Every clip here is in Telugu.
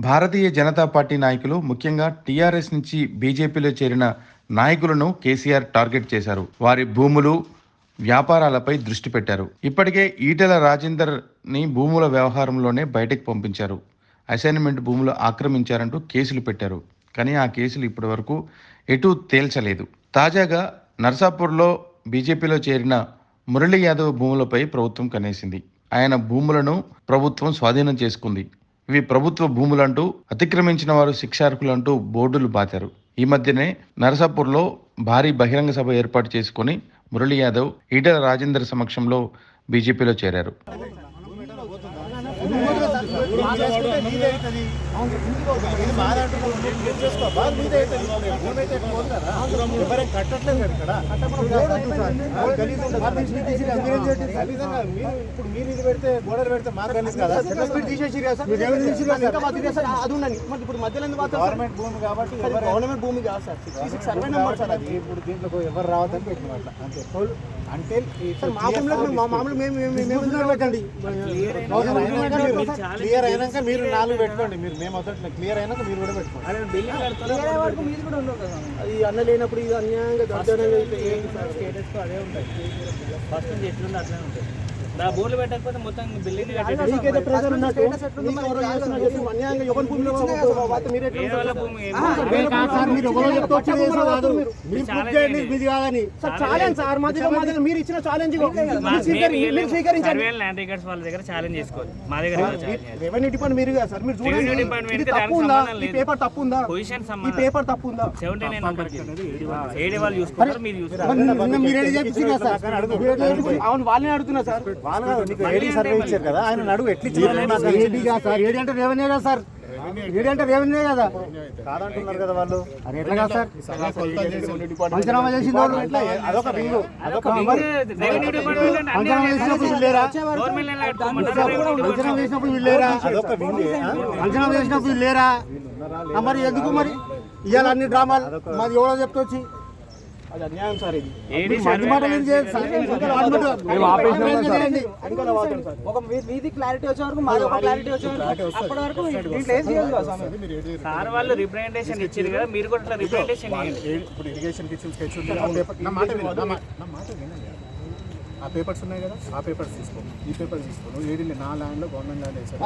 భారతీయ జనతా పార్టీ నాయకులు ముఖ్యంగా టీఆర్ఎస్ నుంచి బీజేపీలో చేరిన నాయకులను కేసీఆర్ టార్గెట్ చేశారు. వారి భూములు వ్యాపారాలపై దృష్టి పెట్టారు. ఇప్పటికే ఈటెల రాజేందర్ని భూముల వ్యవహారంలోనే బయటకు పంపించారు. అసైన్మెంట్ భూములు ఆక్రమించారంటూ కేసులు పెట్టారు. కానీ ఆ కేసులు ఇప్పటి వరకు ఎటూ తేల్చలేదు. తాజాగా నర్సాపూర్లో బీజేపీలో చేరిన మురళీ యాదవ్ భూములపై ప్రభుత్వం కనేసింది. ఆయన భూములను ప్రభుత్వం స్వాధీనం చేసుకుంది. ఇవి ప్రభుత్వ భూములంటూ అతిక్రమించిన వారు శిక్షార్హులంటూ బోర్డులు బాతారు. ఈ మధ్యనే నరసాపూర్లో భారీ బహిరంగ సభ ఏర్పాటు చేసుకుని మురళీ యాదవ్ ఈటల రాజేందర్ సమక్షంలో బీజేపీలో చేరారు. కట్టట్లేదు కదా ఇక్కడ? ఇప్పుడు మీరు ఇది పెడితే గోడలు పెడితే మాకు గలీజ్ కదా? ఇప్పుడు మధ్యలో ఎందుకు మాత్రం గవర్నమెంట్ భూమి కాబట్టి ఎవరు గవర్నమెంట్ భూమి కాదు sir. Sixty six survey number sir అది. ఇప్పుడు దీంట్లో ఎవరు రావద్దని పెట్టిన అంతే. అంటే క్లియర్ అయినాక మీరు నాలుగు పెట్టుకోండి. మీరు మేము వద్దట్లేదు క్లియర్ అయినాక మీరు కూడా పెట్టుకోండి. అది అన్న లేనప్పుడు ఇది అన్యాయంగా స్టేటస్ అదే ఉంటాయి. ఫస్ట్ ఎట్లుందో అట్లనే ఉంటాయి. నా బోర్లు పెట్టకపోతే మొత్తం బిల్డింగ్ మీరు ఇచ్చిన ఛాలెంజ్ ల్యాండ్ రికార్డ్స్ వాళ్ళ దగ్గర ఛాలెంజ్ చేసుకోవాలి. మా దగ్గర రెవెన్యూ డిపార్ట్మెంట్ మీరు సార్? మీరు చూడండి. డిపార్ట్మెంట్ ఇది కి తప్పు దానికి ఉందా సంబంధం ఈ. పేపర్ తప్పు ఉందా పొజిషన్ ఈ పేపర్ తప్పు ఉందా సెవెంటీ నైన్ ఏడు వాళ్ళు చూసుకుంటారు మీరు చూసుకుంటారు మీరే చేపించారు సార్? అవును వాళ్ళని అడుగుతున్నా సార్. వాళ్ళు కాదు, నీకు ఏడీ సర్వే ఇచ్చారు కదా ఆయన ఎట్లా ఇచ్చారు నాకు ఏడీ కాదు సార్ ఏడీ అంటే రెవెన్యూ కదా సార్? ఏడీ అంటే రెవెన్యూ కదా? కాదంటున్నారు కదా వాళ్ళు. అది ఎట్లా కాదు సార్? పంచనామా చేసింది వాళ్ళు. ఎట్లా అదొక బింగు అదొక బింగు రెవెన్యూ డిపార్ట్మెంట్ అంటే అన్ని అంచనా వేసినప్పుడు వీళ్ళు లేరా గవర్నమెంట్ ల్యాండ్ పెట్టుకోమంటారు అంచనా వేసినప్పుడు వీళ్ళు లేరా అదొక బింగు అంచనా వేసినప్పుడు వీళ్ళు లేరా ఆ, మరి ఎందుకు మరి? ఇవాళ అన్ని డ్రామాలు మాది ఎవడో చెప్తొచ్చి. అది అన్యాయం సార్ ఇది. ఒక మీది క్లారిటీ వచ్చే వరకు మాది ఒక క్లారిటీ వచ్చే వరకు అప్పటి వరకు సార్ వాళ్ళు రిప్రజెంటేషన్ ఇచ్చారు కదా మీరు కూడా రిప్రజెంటేషన్ ఇప్పుడు ఇరిగేషన్ కిచెన్ స్కెచ్ ఉంది నా మాట విను, నా మా- నా మాట వినయ్యా. ఆ పేపర్స్ ఉన్నాయి కదా ఆ పేపర్స్ తీసుకో. ఈ పేపర్స్ తీసుకో. నువ్వు ఏడి నా ల్యాండ్లో గవర్నమెంట్ ల్యాండ్ వేసాడు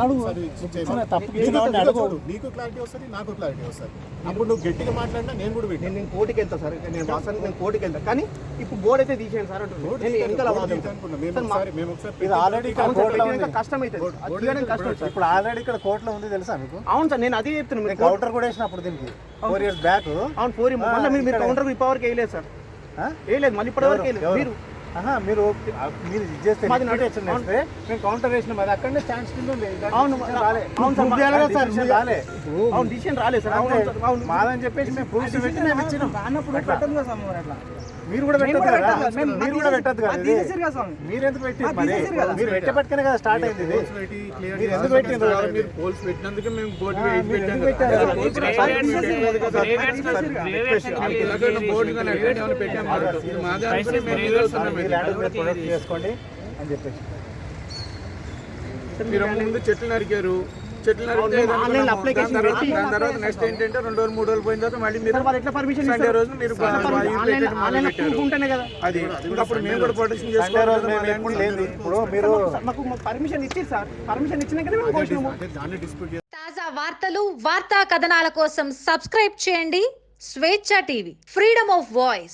నీకు క్లారిటీ వస్తుంది నాకు క్లారిటీ వస్తుంది. అప్పుడు నువ్వు గట్టిగా మాట్లాడినా నేను కూడా నేను నేను కోర్టుకి వెళ్తా సార్. నేను వాసన నేను కోర్టుకి వెళ్తా. కానీ ఇప్పుడు బోర్డు అయితే తీసేయండి సార్ అంటున్నాను కష్టం అవుతుంది. ఇప్పుడు ఆల్రెడీ ఇక్కడ కోర్టులో ఉంది తెలుసా మీకు? అవును సార్ నేను అదే చెప్తున్నాను కౌంటర్ కూడా వేసినప్పుడు దీనికి. ఫోర్ ఇయర్స్ బ్యాక్ అవును ఫోర్ మళ్ళీ మీరు మీరు కౌంటర్ ఇప్పటివరకు వేయలేదు సార్. వేయలేదు మళ్ళీ ఇప్పటివరకు వేయలేదు. మీరు మీరు మీరు ఇది చేస్తే మాది మేము కౌంటర్ వేసినాం అది అక్కడనే స్టాండ్ స్టిల్ ఉంది. అవును, రాలే. అవును సార్, సార్ డిసిషన్ రాలేదు సార్. అవును సార్, మాదని చెప్పేసి మేము ప్రూఫ్స్ పెట్టి మేము ఇచ్చినాం. అట్లా. పెట్టదు కదా మరి అట్లా. మీరు కూడా పెట్టద్దు కూడా కదా. మీరు కూడా పెట్టద్దు కదా. మీరు? ఎందుకు పెట్టారు మరి. మీరు పెట్టబట్టుకనే కదా స్టార్ట్ అయింది ఇది. మీరు ఎందుకు పెట్టిండ్రు మీరు పోల్స్ పెట్టినందుకే మేము బోర్డు ఆ, వేసి మీరు పెట్టాం ఎందుకు కదా. పెట్టారు? ఇలాగ బోర్డు కానీ మాదే. ల్యాండ్ మీరు ప్రొడక్ట్ చేసుకోండి. అని చెప్పేసి. మీరు ముందు చెట్లు నరికారు. చెట్లు దాని తర్వాత- నెక్స్ట్ ఏంటంటే రెండు రోజులు మూడు రోజులు పోయిన తర్వాత మళ్ళీ మీరు సండే? రోజు మీరు అది అప్పుడు మేము కూడా ప్రొటెక్షన్ చేసుకోవాలి తాజా వార్తలు వార్తా కథనాల కోసం సబ్స్క్రైబ్ చేయండి. స్వేచ్ఛ టీవీ. Freedom of voice